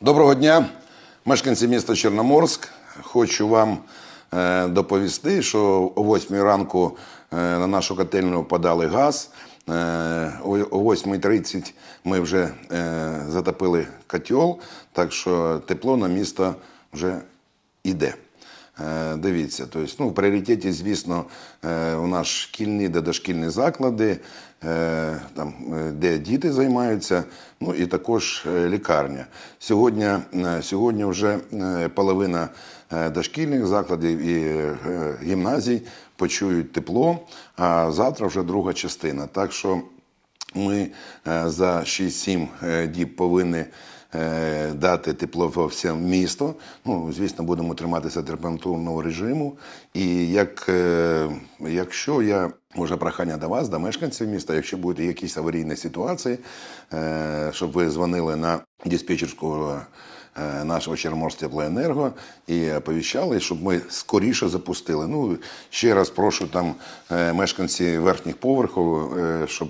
Доброго дня, мешканці міста Чорноморськ. Хочу вам е, доповісти, що о 8 ранку е, на нашу котельню подали газ. Е, о о 8.30 ми вже затопили котел, так що тепло на місто вже йде. Е, Дивіться, тобто, ну, в пріоритеті, звісно, е, у нас шкільні та дошкільні заклади, е, там, де діти займаються, ну і також лікарня. Сьогодні, сьогодні вже половина дошкільних закладів і гімназій почують тепло, а завтра вже друга частина. Так що ми за 6-7 е, діб повинні дати тепло всім все місто. Ну, звісно, будемо триматися температурного режиму. І як, е, якщо я може прохання до вас, до мешканців міста, якщо будуть якісь аварійні ситуації, е, щоб ви дзвонили на диспетчерську е, нашого Чорноморстеплоенерго і оповіщали, щоб ми скоріше запустили. Ну, ще раз прошу там е, мешканці верхніх поверхів, е, щоб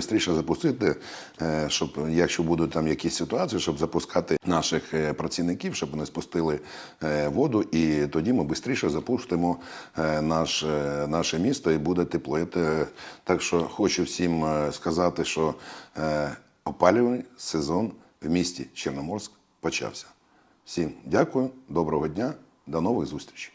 швидше запустити, е, щоб якщо будуть там якісь ситуації, щоб запускати наших е, працівників, щоб вони спустили е, воду, і тоді ми швидше запустимо е, наш, е, наше місто і буде тепло. Так що хочу всім е, сказати, що е, опалювальний сезон в місті Чорноморськ почався. Всім дякую, доброго дня, до нових зустрічей.